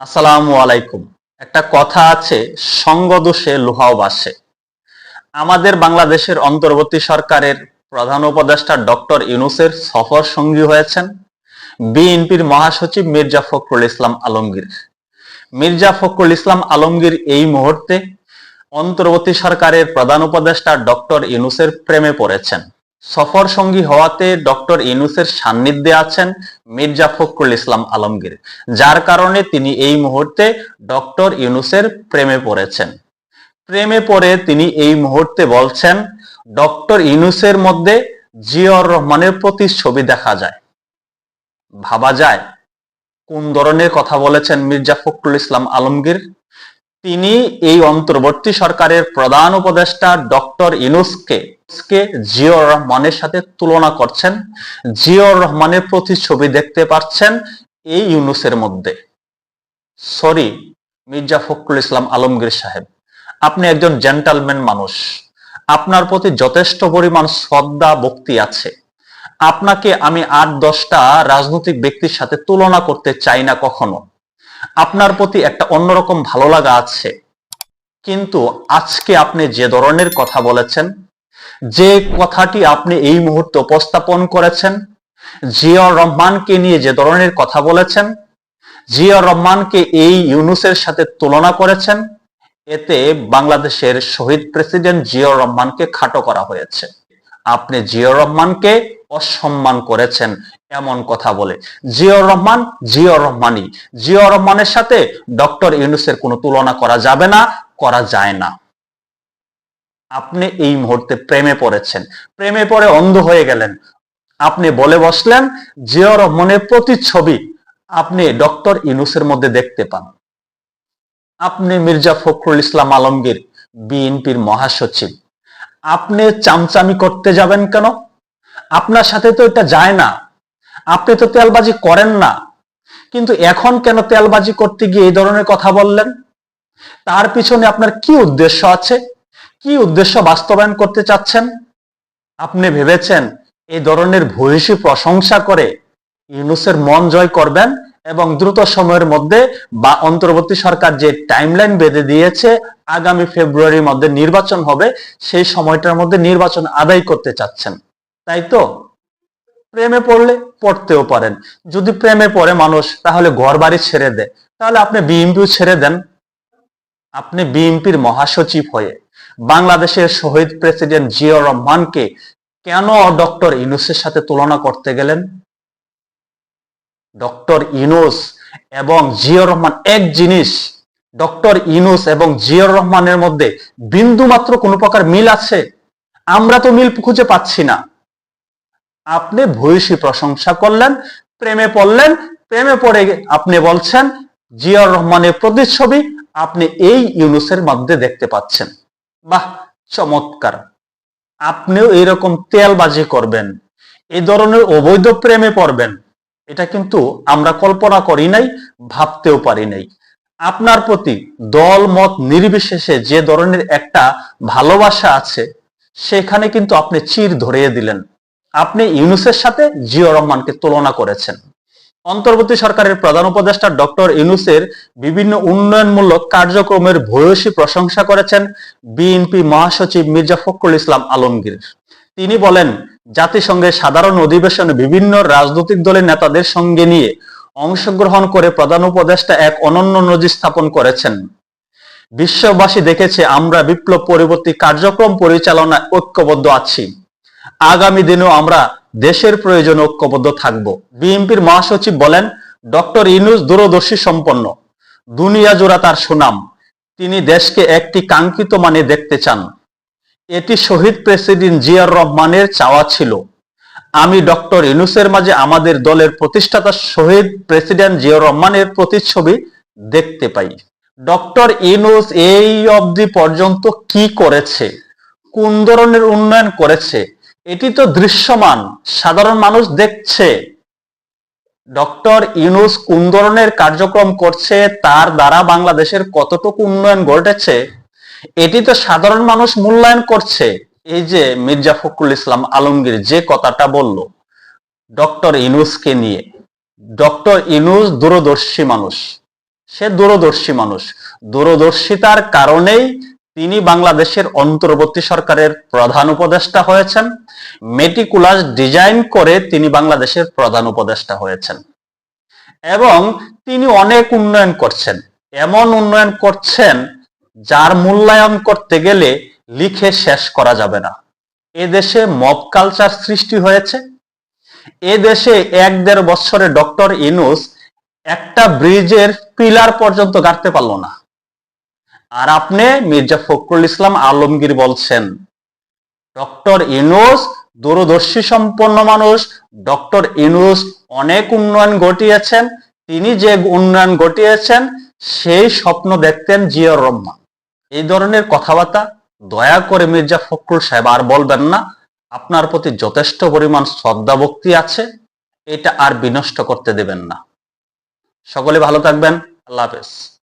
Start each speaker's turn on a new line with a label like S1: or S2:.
S1: আসসালামু আলাইকুম। একটা কথা আছে, সঙ্গ দোষে লোহাও বাসে। আমাদের বাংলাদেশের অন্তর্বর্তী সরকারের প্রধান উপদেষ্টা ডক্টর ইউনুসের সফর সঙ্গী হয়েছেন বিএনপির মহাসচিব মির্জা ফখরুল ইসলাম আলমগীর। মির্জা ফখরুল ইসলাম আলমগীর এই মুহূর্তে অন্তর্বর্তী সরকারের প্রধান উপদেষ্টা ডক্টর ইউনুসের প্রেমে পড়েছেন। সফর সঙ্গী হওয়াতে ডক্টর ইউনুসের সান্নিধ্যে আছেন মির্জা ফখরুল ইসলাম আলমগীর, যার কারণে তিনি এই মুহূর্তে ডক্টর ইউনুসের প্রেমে পড়েছেন। প্রেমে পড়ে তিনি এই মুহূর্তে বলছেন, ডক্টর ইউনুসের মধ্যে জিয়র রহমানের প্রতিচ্ছবি দেখা যায়। ভাবা যায়, কোন ধরনের কথা বলেছেন মির্জা ফখরুল ইসলাম আলমগীর? তিনি এই অন্তর্বর্তী সরকারের প্রধান উপদেষ্টা ডক্টর ইনুসকে জিয়র রহমানের সাথে তুলনা করছেন। জিয়র রহমানের প্রতিচ্ছবি দেখতে পাচ্ছেন এই ইউনুসের মধ্যে। সরি, মির্জা ফখরুল ইসলাম আলমগীর সাহেব, আপনি একজন জেন্টালম্যান মানুষ। আপনার প্রতি যথেষ্ট পরিমাণ শ্রদ্ধা, ভক্তি আছে। আপনাকে আমি আট দশটা রাজনৈতিক ব্যক্তির সাথে তুলনা করতে চাই না কখনো। আপনার প্রতি একটা অন্যরকম ভালো লাগা আছে। কিন্তু আজকে আপনি যে ধরনের কথা বলেছেন, যে কথাটি আপনি এই মুহূর্তে উপস্থাপন করেছেন জিয়র রহমানকে নিয়ে যে ধরনের কথা বলেছেন জিয়র রহমানকে এই ইউনুসের সাথে তুলনা করেছেন, এতে বাংলাদেশের শহীদ প্রেসিডেন্ট জিয়র রহমানকে খাটো করা হয়েছে। আপনি জিয়র রহমানকে অসম্মান করেছেন এমন কথা বলে। জিয়র রহমান জিয়র রহমানই। জিয়র রহমানের সাথে ডক্টর ইউনুসের কোনো তুলনা করা যাবে না, করা যায় না। আপনি এই মুহূর্তে প্রেমে পড়েছেন। প্রেমে পড়ে অন্ধ হয়ে গেলেন। আপনি বলে বসলেন জিয়র রহমানের প্রতিচ্ছবি আপনি ডক্টর ইউনুসের মধ্যে দেখতে পান। আপনি মির্জা ফখরুল ইসলাম আলমগীর, বিএনপির মহাসচিব। আপনি চামচামি করতে যাবেন কেন? আপনার সাথে তো এটা যায় না। আপনি তো তেলবাজি করেন না। কিন্তু এখন কেন তেলবাজি করতে গিয়ে এই ধরনের কথা বললেন? তার পিছনে আপনার কি উদ্দেশ্য আছে? কি উদ্দেশ্য বাস্তবায়ন করতে চাচ্ছেন? আপনি ভেবেছেন এই ধরনের ভূয়সী প্রশংসা করে ইউনুসের মন জয় করবেন এবং দ্রুত সময়ের মধ্যে বা অন্তর্বর্তী সরকার যে টাইমলাইন বেঁধে দিয়েছে, আগামী ফেব্রুয়ারির মধ্যে নির্বাচন হবে, সেই সময়টার মধ্যে নির্বাচন আদায় করতে চাচ্ছেন। তাই তো? প্রেমে পড়লে পড়তেও পারেন। যদি প্রেমে পড়ে মানুষ, তাহলে ঘর বাড়ি ছেড়ে দেয় তাহলে আপনি বিএমপিও ছেড়ে দেন। আপনি বিএনপির মহাসচিব হয়ে বাংলাদেশের শহীদ প্রেসিডেন্ট জিয়র রহমানকে কেন ডক্টর ইনুসের সাথে তুলনা করতে গেলেন? ডক্টর ইনুস এবং জিয়র রহমান এক জিনিস। ডক্টর ইনুস এবং জিয়র রহমানের মধ্যে বিন্দু মাত্র কোনো প্রকার মিল আছে? আমরা তো মিল খুঁজে পাচ্ছি না। আপনি ভূয়সী প্রশংসা করলেন, প্রেমে পড়লেন, প্রেমে পড়ে আপনি বলছেন জিয়র রহমানের প্রতিচ্ছবি আপনি এই ইউনুসের মধ্যে দেখতে পাচ্ছেন। বাহ, চমৎকার। আপনিও এরকম তেলবাজি করবেন এই ধরনের অবৈধ প্রেমে পড়বেন, এটা কিন্তু আমরা কল্পনা করি নাই, ভাবতেও পারি নাই। আপনার প্রতি দল, মত নির্বিশেষে যে ধরনের একটা ভালোবাসা আছে, সেখানে কিন্তু আপনি চির ধরিয়ে দিলেন। আপনি ইউনুসের সাথে জিও রহমানকে তুলনা করেছেন। অন্তর্বর্তী সরকারের প্রধান উপদেষ্টা ডক্টর ইউনুসের বিভিন্ন উন্নয়নমূলক কার্যক্রমের ভূয়সী প্রশংসা করেছেন বিএনপি মহাসচিব মির্জা ফখরুল ইসলাম আলমগীর। তিনি বলেন, জাতিসংঘের সাধারণ অধিবেশনে বিভিন্ন রাজনৈতিক দলের নেতাদের সঙ্গে নিয়ে অংশগ্রহণ করে প্রধান উপদেষ্টা এক অনন্য নজির স্থাপন করেছেন। বিশ্ববাসী দেখেছে আমরা বিপ্লব পরবর্তী কার্যক্রম পরিচালনায় ঐক্যবদ্ধ আছি। আগামী দিনেও আমরা দেশের প্রয়োজনে ঐক্যবদ্ধ থাকব। বিএনপির মহাসচিব বলেন, ডক্টর ইনুস দূরদর্শী সম্পন্ন। দুনিয়া জোড়া তার সুনাম। তিনি দেশকে একটি কাঙ্ক্ষিত মানে দেখতে চান। এটি শহীদ প্রেসিডেন্ট জিয়ার রহমানের চাওয়া ছিল। আমি ডক্টর ইনুসের মাঝে আমাদের দলের প্রতিষ্ঠাতা শহীদ প্রেসিডেন্ট জিয়াউর রহমানের প্রতিচ্ছবি দেখতে পাই। ডক্টর ইনুস এই অবধি পর্যন্ত কি করেছে? কোন ধরনের উন্নয়ন করেছে? এটি তো দৃশ্যমান। সাধারণ মানুষ দেখছে। ডক্টর ইউনুস কোন ধরনের কার্যক্রম করছে, তার দ্বারা বাংলাদেশের কতটুকু উন্নয়ন ঘটেছে, এটি তো সাধারণ মানুষ মূল্যায়ন করছে। এই যে মির্জা ফখরুল ইসলাম আলমগীর যে কথাটা বলল ডক্টর ইনুসকে নিয়ে। ডক্টর ইনুস দূরদর্শী মানুষ। সে দূরদর্শী মানুষ। দূরদর্শিতার কারণেই তিনি বাংলাদেশের অন্তর্বর্তী সরকারের প্রধান উপদেষ্টা হয়েছেন। মেটিকুলাস ডিজাইন করে তিনি বাংলাদেশের প্রধান উপদেষ্টা হয়েছেন। এবং তিনি অনেক উন্নয়ন করছেন। এমন উন্নয়ন করছেন যার মূল্যায়ন করতে গেলে লিখে শেষ করা যাবে না। এ দেশে মব কালচার সৃষ্টি হয়েছে। এ দেশে এক দেড় বছরে ডক্টর ইনুস একটা ব্রিজের পিলার পর্যন্ত গাড়তে পারল না। আর আপনি মির্জা ফখরুল ইসলাম আলমগীর বলছেন। ডক্টর ইনুস দূরদর্শী সম্পন্ন মানুষ, ডক্টর ইনুস অনেক উন্নয়ন ঘটিয়েছেন, তিনি যে উন্নয়ন ঘটিয়েছেন, সেই স্বপ্ন দেখতেন জিয়র রহমান। এই ধরনের কথাবার্তা দয়া করে মির্জা ফখরুল সাহেব আর বলবেন না। আপনার প্রতি যথেষ্ট পরিমাণ শ্রদ্ধা ভক্তি আছে, এটা আর বিনষ্ট করতে দেবেন না। সকলে ভালো থাকবেন। আল্লাহ হাফেজ।